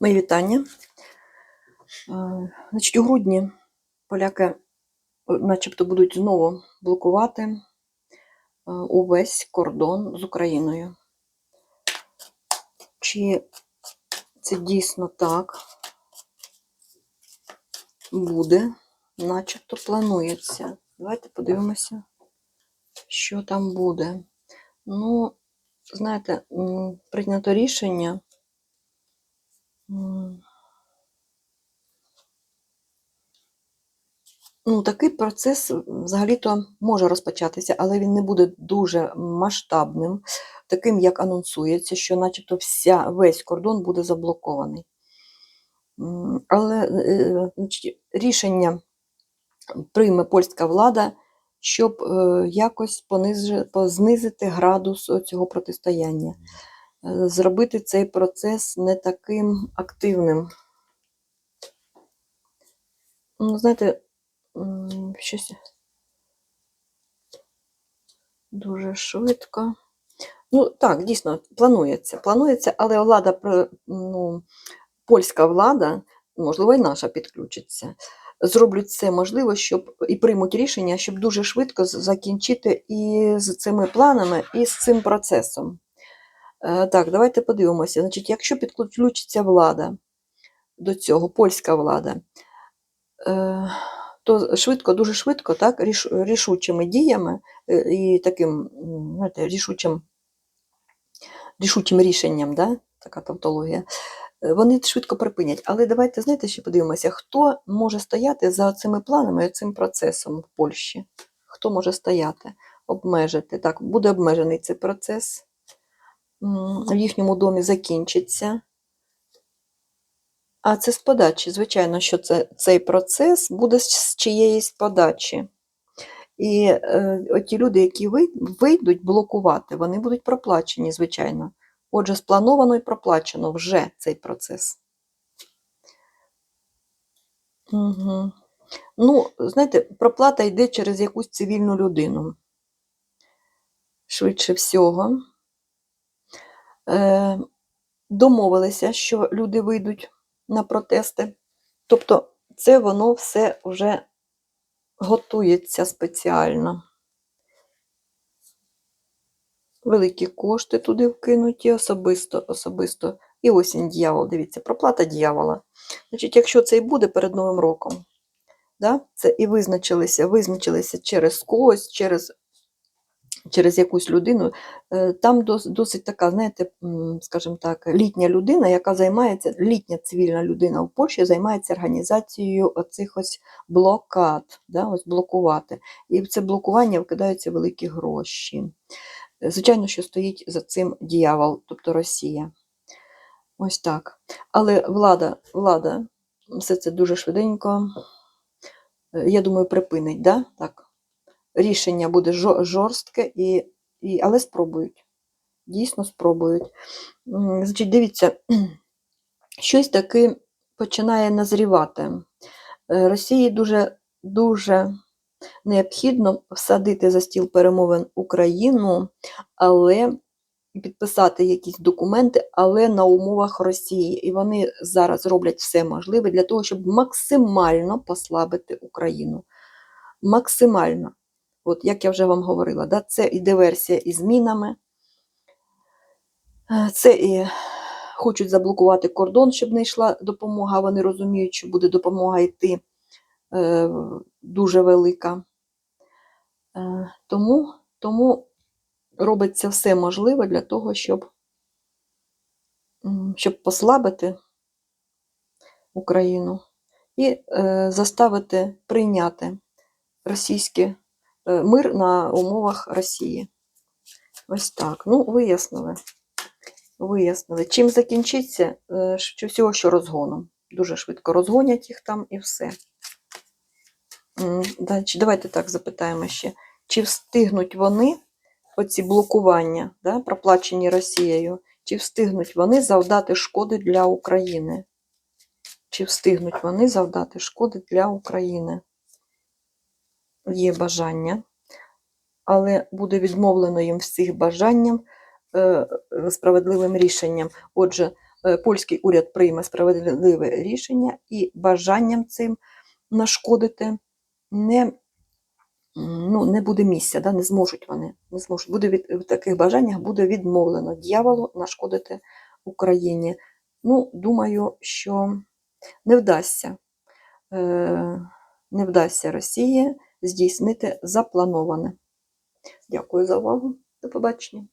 Мої вітання. Е, Значить, у грудні поляки е, начебто будуть знову блокувати е, увесь кордон з Україною. Чи це дійсно так буде? Начебто планується. Давайте подивимося, що там буде. Ну, знаєте, прийнято рішення. Ну, такий процес е, взагалі-то може розпочатися, але він не буде дуже масштабним, таким, як анонсується, що начебто вся, весь кордон буде заблокований. Але е, рішення прийме польська влада, щоб е, якось познизити градус цього протистояння, Е, зробити цей процес не таким активним. Ну, знаєте, щось дуже швидко. Ну, так, дійсно, планується. Планується, але влада, ну, польська влада, можливо, і наша підключиться. Зроблять все можливо, щоб і приймуть рішення, щоб дуже швидко закінчити і з цими планами, і з цим процесом. Е, Так, давайте подивимося. Значить, якщо підключиться влада до цього, польська влада, е, то швидко, дуже швидко, так, ріш- рішучими діями е, і таким знаєте, рішучим, рішучим рішенням, да, така тавтологія, е, вони швидко припинять. Але давайте, знаєте, ще подивимося, хто може стояти за цими планами, цим процесом в Польщі? Хто може стояти, обмежити? Так, буде обмежений цей процес. В їхньому домі закінчиться. А це з подачі. Звичайно, що це, цей процес буде з чиєїсь подачі. І е, оті люди, які вийдуть блокувати, вони будуть проплачені, звичайно. Отже, сплановано і проплачено вже цей процес. Угу. Ну, знаєте, проплата йде через якусь цивільну людину. Швидше всього. Е, домовилися, що люди вийдуть на протести. Тобто, це воно все вже готується спеціально. Великі кошти туди вкинуті особисто, особисто. І осінь дьявол, дивіться, проплата дьявола. Значить, якщо це і буде перед Новим роком, да, це і визначилися, визначилися через когось, через, через якусь людину, е, там досить така, знаєте, скажімо так, літня людина, яка займається, літня цивільна людина в Польщі займається організацією оцих ось блокад, да, ось блокувати. І в це блокування вкидаються великі гроші. Е, Звичайно, що стоїть за цим дьявол, тобто Росія. Ось так. Але влада, влада все це дуже швиденько, е, я думаю, припинить. Да? Так. Рішення буде жорстке, і, і, але спробують. Дійсно спробують. Значить, дивіться, щось таки починає назрівати. Е, Росії дуже, дуже необхідно всадити за стіл перемовин Україну, але підписати якісь документи, але на умовах Росії. І вони зараз роблять все можливе для того, щоб максимально послабити Україну. Максимально. От як я вже вам говорила, да, це і диверсія із мінами, е, це і хочуть заблокувати кордон, щоб не йшла допомога. Вони розуміють, що буде допомога йти е, дуже велика. Е, тому, тому робиться все можливе для того, щоб, щоб послабити Україну і е, заставити прийняти російський е, мир на умовах Росії. Ось так. Ну, вияснили. Вияснили. Чим закінчиться, е, всього, що розгоном. Дуже швидко розгонять їх там і все. Давайте так запитаємо ще. Чи встигнуть вони, оці блокування, да, проплачені Росією, чи встигнуть вони завдати шкоди для України? Чи встигнуть вони завдати шкоди для України? Є бажання, але буде відмовлено їм всіх бажанням е, е, справедливим рішенням. Отже, е, польський уряд прийме справедливе рішення і бажанням цим нашкодити не, ну, не буде місця, да, не зможуть вони. Не зможуть. Буде від, в таких бажаннях буде відмовлено дьяволу нашкодити Україні. Ну, думаю, що не вдасться, е, не вдасться Росії здійснити заплановане. Дякую за увагу. До побачення.